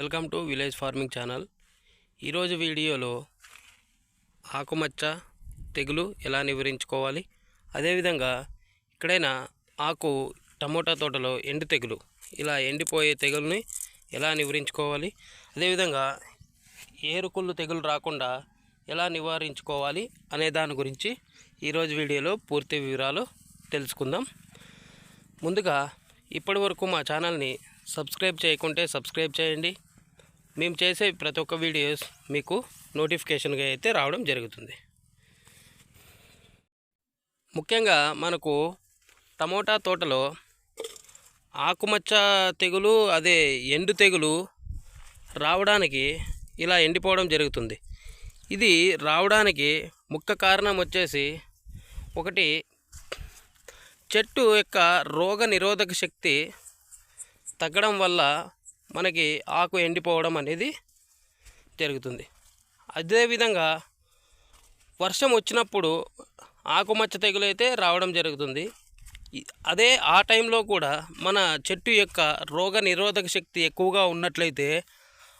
Welcome to village farming channel. ఈరోజు వీడియోలో ఆకుమచ్చ తెగులు ఎలా నివారించుకోవాలి? అదేవిధంగా ఎక్కడైనా ఆకు టమోటా తోటలో ఎండు తెగులు ఇలా ఎండిపోయే తెగుల్ని ఎలా నివారించుకోవాలి? అదేవిధంగా ఏరుకుళ్ళు తెగులు రాకుండా ఎలా నివారించుకోవాలి అనే దాని గురించి ఈరోజు వీడియోలో పూర్తి వివరాలు తెలుసుకుందాం. ముందుగా ఇప్పటి వరకు మా ఛానల్ని సబ్స్క్రైబ్ చేయకుంటే సబ్స్క్రైబ్ చేయండి. మేము చేసే ప్రతి ఒక్క వీడియోస్ మీకు నోటిఫికేషన్గా అయితే రావడం జరుగుతుంది. ముఖ్యంగా మనకు టమోటా తోటలో ఆకుమచ్చ తెగులు అదే ఎండు తెగులు రావడానికి ఇలా ఎండిపోవడం జరుగుతుంది. ఇది రావడానికి ముఖ్య కారణం వచ్చేసి ఒకటి చెట్టు యొక్క రోగ నిరోధక శక్తి తగ్గడం వల్ల మనకి ఆకు ఎండిపోవడం అనేది జరుగుతుంది. అదేవిధంగా వర్షం వచ్చినప్పుడు ఆకుమచ్చ తెగులు అయితే రావడం జరుగుతుంది. అదే ఆ టైంలో కూడా మన చెట్టు యొక్క రోగ నిరోధక శక్తి ఎక్కువగా ఉన్నట్లయితే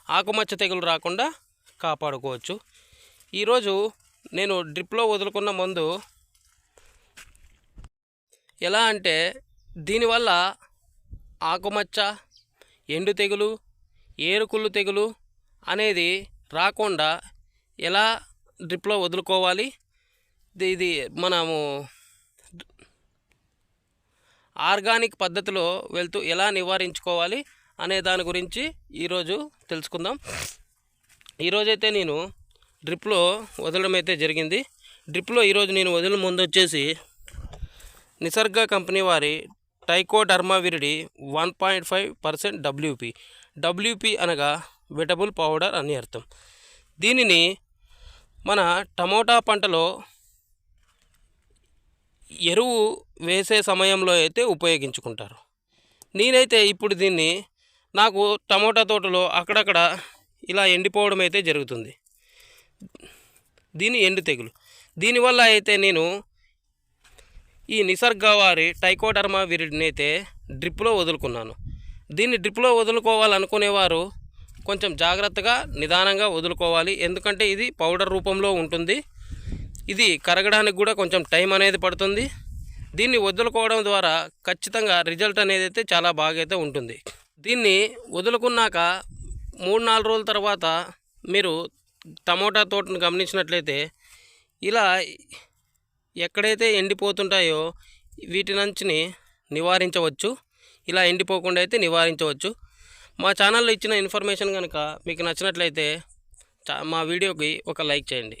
ఆకుమచ్చ తెగులు రాకుండా కాపాడుకోవచ్చు. ఈరోజు నేను డ్రిప్లో వదులుకున్న మందు ఎలా అంటే దీనివల్ల ఆకుమచ్చ ఎండు తెగులు ఏరుకుళ్ళు తెగులు అనేది రాకుండా ఎలా డ్రిప్లో వదులుకోవాలి? ఇది- మనము ఆర్గానిక్ పద్ధతిలో వెళ్తూ ఎలా నివారించుకోవాలి అనే దాని గురించి ఈరోజు తెలుసుకుందాం. ఈరోజైతే నేను డ్రిప్లో వదలడం అయితే జరిగింది. డ్రిప్లో ఈరోజు నేను వదిలిన ముందు వచ్చేసి నిసర్గ కంపెనీ వారి టైకోడర్మావిరిడి one point five percent WP. WP అనగా విటబుల్ పౌడర్ అని అర్థం. దీనిని మన టమోటా పంటలో ఎరువు వేసే సమయంలో అయితే ఉపయోగించుకుంటారు. నేనైతే ఇప్పుడు దీన్ని నాకు టమోటా తోటలో అక్కడక్కడ ఇలా ఎండిపోవడం అయితే జరుగుతుంది. దీని ఎండు తెగులు. దీనివల్ల అయితే నేను ఈ నిసర్గవారి టైకోడర్మా విరిడిని అయితే డ్రిప్లో వదులుకున్నాను. దీన్ని డ్రిప్లో వదులుకోవాలనుకునేవారు కొంచెం జాగ్రత్తగా నిదానంగా వదులుకోవాలి. ఎందుకంటే ఇది పౌడర్ రూపంలో ఉంటుంది. ఇది కరగడానికి కూడా కొంచెం టైం అనేది పడుతుంది. దీన్ని వదులుకోవడం ద్వారా ఖచ్చితంగా రిజల్ట్ అనేది అయితే చాలా బాగా అయితే ఉంటుంది. దీన్ని వదులుకున్నాక మూడు నాలుగు రోజుల తర్వాత మీరు టమోటా తోటను గమనించినట్లయితే ఇలా ఎక్కడైతే ఎండిపోతుంటాయో వీటి నుంచిని నివారించవచ్చు. ఇలా ఎండిపోకుండా అయితే నివారించవచ్చు. మా ఛానల్లో ఇచ్చిన ఇన్ఫర్మేషన్ కనుక మీకు నచ్చినట్లయితే చా- మా వీడియోకి ఒక లైక్ చేయండి.